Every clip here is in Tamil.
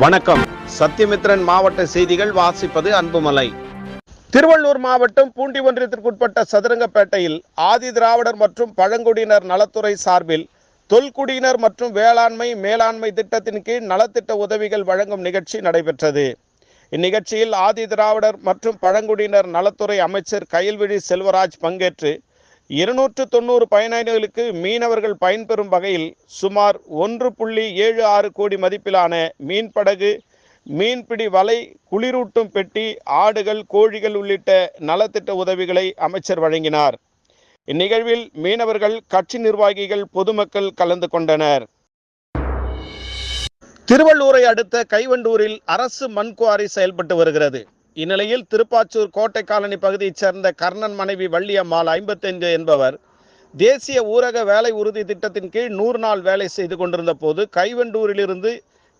வணக்கம். சத்தியமித்ரன் மாவட்ட செய்திகள் வாசிப்பது அன்புமலை. திருவள்ளூர் மாவட்டம் பூண்டி ஒன்றியத்திற்குட்பட்ட சதுரங்கப்பேட்டையில் ஆதி திராவிடர் மற்றும் பழங்குடியினர் நலத்துறை சார்பில் தொல்குடியினர் மற்றும் வேளாண்மை மேலாண்மை திட்டத்தின் கீழ் நலத்திட்ட உதவிகள் வழங்கும் நிகழ்ச்சி நடைபெற்றது. இந்நிகழ்ச்சியில் ஆதி திராவிடர் மற்றும் பழங்குடியினர் நலத்துறை அமைச்சர் கயல்விழி செல்வராஜ் பங்கேற்று இருநூற்று தொண்ணூறு பயனாளிகளுக்கு மீனவர்கள் பயன்பெறும் வகையில் சுமார் ஒன்று புள்ளி ஏழு ஆறு கோடி மதிப்பிலான மீன்படகு மீன்பிடி வலை குளிரூட்டும் பெட்டி ஆடுகள் கோழிகள் உள்ளிட்ட நலத்திட்ட உதவிகளை அமைச்சர் வழங்கினார். இந்நிகழ்வில் மீனவர்கள் கட்சி நிர்வாகிகள் பொதுமக்கள் கலந்து கொண்டனர். திருவள்ளூரை அடுத்த கைவண்டூரில் அரசு மண்குவாரி செயல்பட்டு வருகிறது. இந்நிலையில் திருப்பாச்சூர் கோட்டை காலனி பகுதியைச் சேர்ந்த கர்ணன் மனைவி வள்ளியம்மாள் ஐம்பத்தைந்து என்பவர் தேசிய ஊரக வேலை உறுதி திட்டத்தின் கீழ் நூறு நாள் வேலை செய்து கொண்டிருந்த போது கைவண்டூரிலிருந்து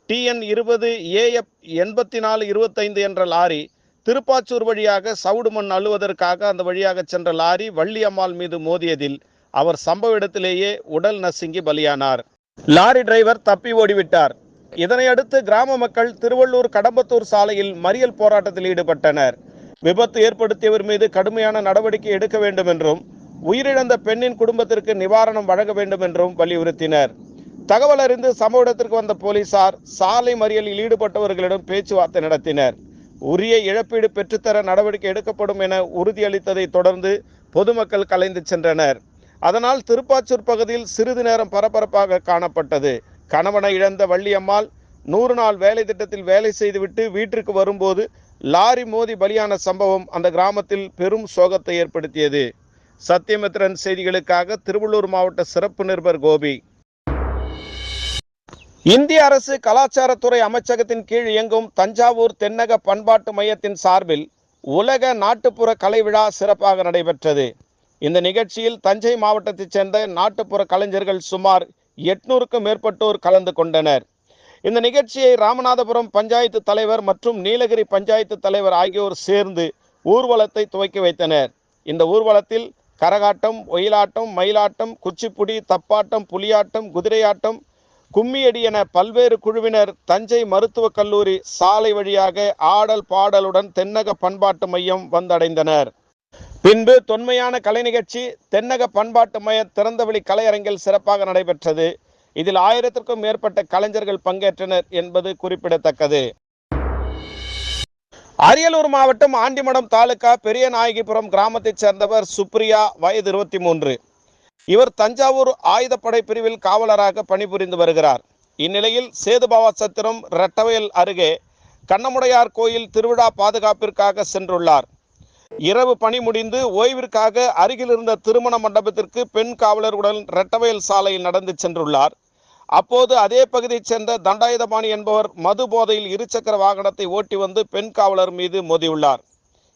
டிஎன் இருபது ஏஎப் எண்பத்தி நாலு இருபத்தைந்து என்ற லாரி திருப்பாச்சூர் வழியாக சவுடு மண் அள்ளுவதற்காக அந்த வழியாக சென்ற லாரி வள்ளியம்மாள் மீது மோதியதில் அவர் சம்பவ இடத்திலேயே உடல் நசுங்கி பலியானார். லாரி டிரைவர் தப்பி ஓடிவிட்டார். இதனையடுத்து கிராம மக்கள் திருவள்ளூர் கடம்பத்தூர் சாலையில் மறியல் போராட்டத்தில் ஈடுபட்டனர். விபத்து ஏற்படுத்தியவர் மீது கடுமையான நடவடிக்கை எடுக்க வேண்டும் என்றும் உயிரிழந்த பெண்ணின் குடும்பத்திற்கு நிவாரணம் வழங்க வேண்டும் என்றும் வலியுறுத்தினர். தகவல் அறிந்து சம்பவ இடத்திற்கு வந்த போலீசார் சாலை மறியலில் ஈடுபட்டவர்களிடம் பேச்சுவார்த்தை நடத்தினர். உரிய இழப்பீடு பெற்றுத்தர நடவடிக்கை எடுக்கப்படும் என உறுதியளித்ததை தொடர்ந்து பொதுமக்கள் கலைந்து சென்றனர். அதனால் திருப்பாச்சூர் பகுதியில் சிறிது நேரம் பரபரப்பாக காணப்பட்டது. கணவனை இழந்த வள்ளியம்மாள் நூறு நாள் வேலை திட்டத்தில் வேலை செய்துவிட்டு வீட்டிற்கு வரும்போது லாரி மோதி பலியான சம்பவம் அந்த கிராமத்தில் பெரும் சோகத்தை ஏற்படுத்தியது. சத்தியமித்ரன் செய்திகளுக்காக திருவள்ளூர் மாவட்ட சிறப்பு நிருபர் கோபி. இந்திய அரசு கலாச்சாரத்துறை அமைச்சகத்தின் கீழ் இயங்கும் தஞ்சாவூர் தென்னக பண்பாட்டு மையத்தின் சார்பில் உலக நாட்டுப்புற கலை விழா சிறப்பாக நடைபெற்றது. இந்த நிகழ்ச்சியில் தஞ்சை மாவட்டத்தைச் சேர்ந்த நாட்டுப்புற கலைஞர்கள் சுமார் எட்நூறுக்கும் மேற்பட்டோர் கலந்து கொண்டனர். இந்த நிகழ்ச்சியை ராமநாதபுரம் பஞ்சாயத்து தலைவர் மற்றும் நீலகிரி பஞ்சாயத்து தலைவர் ஆகியோர் சேர்ந்து ஊர்வலத்தை துவக்கி வைத்தனர். இந்த ஊர்வலத்தில் கரகாட்டம் ஒயிலாட்டம் மயிலாட்டம் குச்சிப்புடி தப்பாட்டம் புலியாட்டம் குதிரையாட்டம் கும்மியடி என பல்வேறு குழுவினர் தஞ்சை மருத்துவக் கல்லூரி சாலை வழியாக ஆடல் பாடலுடன் தென்னக பண்பாட்டு மையம் வந்தடைந்தனர். பின்பு தொன்மையான கலை நிகழ்ச்சி தென்னக பண்பாட்டு மைய திறந்தவெளி கலையரங்கில் சிறப்பாக நடைபெற்றது. இதில் ஆயிரத்திற்கும் மேற்பட்ட கலைஞர்கள் பங்கேற்றனர் என்பது குறிப்பிடத்தக்கது. அரியலூர் மாவட்டம் ஆண்டிமடம் தாலுகா பெரியநாயகிபுரம் கிராமத்தைச் சேர்ந்தவர் சுப்ரியா வயது இருபத்தி மூன்று இவர் தஞ்சாவூர் ஆயுதப்படை பிரிவில் காவலராக பணிபுரிந்து வருகிறார். இந்நிலையில் சேதுபாவா சத்திரம் ரெட்டவயல் அருகே கண்ணமுடையார் கோயில் திருவிழா பாதுகாப்பிற்காக சென்றுள்ளார். இரவு பணி முடிந்து ஓய்விற்காக அருகில் இருந்த திருமண மண்டபத்திற்கு பெண் காவலருடன் ரெட்டவயல் சாலையில் நடந்து சென்றுள்ளார். அப்போது அதே பகுதியைச் சேர்ந்த தண்டாயுதபாணி என்பவர் மது போதையில் இருசக்கர வாகனத்தை ஓட்டி வந்து பெண் காவலர் மீது மோதியுள்ளார்.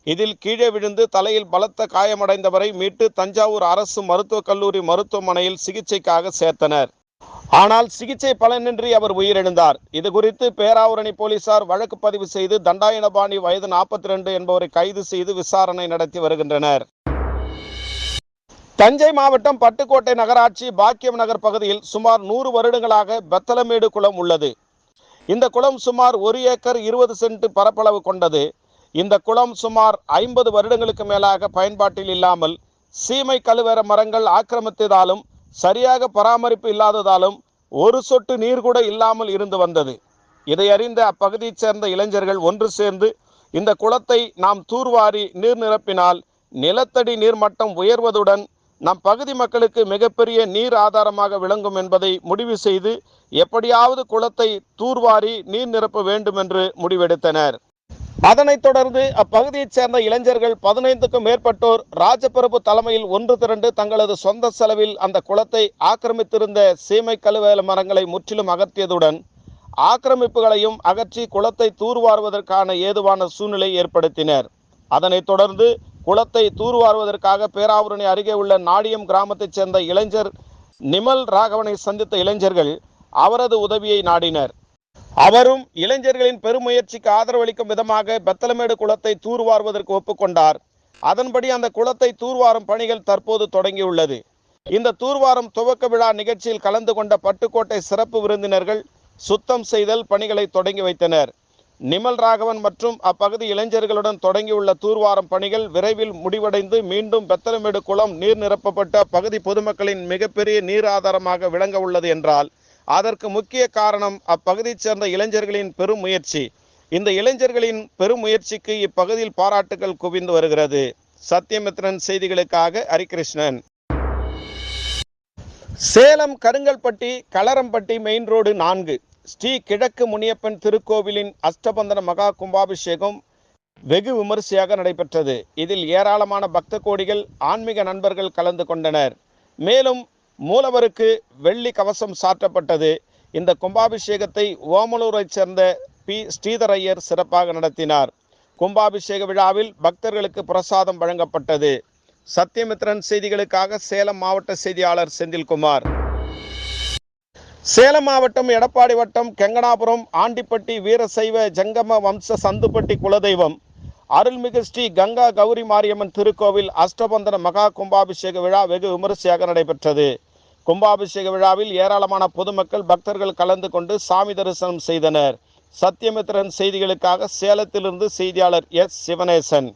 இதில் கீழே விழுந்து தலையில் பலத்த காயமடைந்தவரை மீட்டு தஞ்சாவூர் அரசு மருத்துவக் கல்லூரி மருத்துவமனையில் சிகிச்சைக்காக சேர்த்தனர். ஆனால் சிகிச்சை பலனின்றி அவர் உயிரிழந்தார். இது குறித்து பேராவூரணி போலீசார் வழக்கு பதிவு செய்து தண்டாயுதபாணி வயது நாற்பத்தி ரெண்டு என்பவரை கைது செய்து விசாரணை நடத்தி வருகின்றனர். தஞ்சை மாவட்டம் பட்டுக்கோட்டை நகராட்சி பாக்கியம் நகர் பகுதியில் சுமார் நூறு வருடங்களாக பெத்தலமேடு குளம் உள்ளது. இந்த குளம் சுமார் ஒரு ஏக்கர் இருபது சென்ட் பரப்பளவு கொண்டது. இந்த குளம் சுமார் ஐம்பது வருடங்களுக்கு மேலாக பயன்பாட்டில் இல்லாமல் சீமை கழுவேற மரங்கள் ஆக்கிரமித்ததாலும் சரியாக பராமரிப்பு இல்லாததாலும் ஒரு சொட்டு நீர் கூட இல்லாமல் இருந்து வந்தது. இதை அறிந்த அப்பகுதியைச் சேர்ந்த இளைஞர்கள் ஒன்று சேர்ந்து இந்த குளத்தை நாம் தூர்வாரி நீர் நிரப்பினால் நிலத்தடி நீர்மட்டம் உயர்வதுடன் நம் பகுதி மக்களுக்கு மிகப்பெரிய நீர் ஆதாரமாக விளங்கும் என்பதை முடிவு செய்து எப்படியாவது குளத்தை தூர்வாரி நீர் நிரப்ப வேண்டும் என்று முடிவெடுத்தனர். அதனைத் தொடர்ந்து அப்பகுதியைச் சேர்ந்த இளைஞர்கள் பதினைந்துக்கும் மேற்பட்டோர் ராஜபிரபு தலைமையில் ஒன்று திரண்டு தங்களது சொந்த செலவில் அந்த குளத்தை ஆக்கிரமித்திருந்த சீமை கழுவேல மரங்களை முற்றிலும் அகற்றியதுடன் ஆக்கிரமிப்புகளையும் அகற்றி குளத்தை தூர்வாருவதற்கான ஏதுவான சூழ்நிலை ஏற்படுத்தினர். அதனைத் தொடர்ந்து குளத்தை தூர்வாருவதற்காக பேராவூரணி அருகே உள்ள நாடியம் கிராமத்தைச் சேர்ந்த இளைஞர் நிமல் ராகவனை சந்தித்த இளைஞர்கள் அவரது உதவியை நாடினர். அவரும் இளைஞர்களின் பெருமுயற்சிக்கு ஆதரவளிக்கும் விதமாக பெத்தலமேடு குளத்தை தூர்வாருவதற்கு ஒப்புக்கொண்டார். அதன்படி அந்த குளத்தை தூர்வாரும் பணிகள் தற்போது தொடங்கியுள்ளது. இந்த தூர்வாரும் துவக்க விழா நிகழ்ச்சியில் கலந்து கொண்ட பட்டுக்கோட்டை சிறப்பு விருந்தினர்கள் சுத்தம் செய்தல் பணிகளை தொடங்கி வைத்தனர். நிமல் ராகவன் மற்றும் அப்பகுதி இளைஞர்களுடன் தொடங்கியுள்ள தூர்வாரும் பணிகள் விரைவில் முடிவடைந்து மீண்டும் பெத்தலமேடு குளம் நீர் நிரப்பப்பட்ட பகுதி பொதுமக்களின் மிகப்பெரிய நீர் ஆதாரமாக விளங்க உள்ளது என்றால் அதற்கு முக்கிய காரணம் அப்பகுதியைச் சேர்ந்த இளைஞர்களின் பெரும் முயற்சி. இந்த இளைஞர்களின் பெரும் முயற்சிக்கு இப்பகுதியில் பாராட்டுகள் குவிந்து வருகிறது. சத்யமித்ரன் செய்திகளுக்காக ஹரிகிருஷ்ணன். சேலம் கருங்கல்பட்டி களரம்பட்டி மெயின் ரோடு நான்கு. ஸ்ரீ கிழக்கு முனியப்பன் திருக்கோவிலின் அஷ்டபந்தன மகா கும்பாபிஷேகம் வெகு விமரிசையாக நடைபெற்றது. இதில் ஏராளமான பக்த கோடிகள் ஆன்மீக நண்பர்கள் கலந்து கொண்டனர். மேலும் மூலவருக்கு வெள்ளி கவசம் சாற்றப்பட்டது. இந்த கும்பாபிஷேகத்தை ஓமலூரைச் சேர்ந்த பி. ஸ்ரீதரையர் சிறப்பாக நடத்தினார். கும்பாபிஷேக விழாவில் பக்தர்களுக்கு பிரசாதம் வழங்கப்பட்டது. சத்யமித்ரன் செய்திகளுக்காக சேலம் மாவட்ட செய்தியாளர் செந்தில்குமார். சேலம் மாவட்டம் எடப்பாடி வட்டம் கெங்கனாபுரம் ஆண்டிப்பட்டி வீரசைவ ஜங்கம வம்ச சந்துப்பட்டி குலதெய்வம். அருள்மிகு ஸ்ரீ கங்கா கௌரி மாரியம்மன் திருக்கோவில் அஷ்டபந்தன மகா கும்பாபிஷேக விழா வெகு விமரிசையாக நடைபெற்றது. கும்பாபிஷேக விழாவில் ஏராளமான பொதுமக்கள் பக்தர்கள் கலந்து கொண்டு சாமி தரிசனம் செய்தனர். சத்தியமித்திரன் செய்திகளுக்காக சேலத்திலிருந்து செய்தியாளர் எஸ். சிவனேசன்.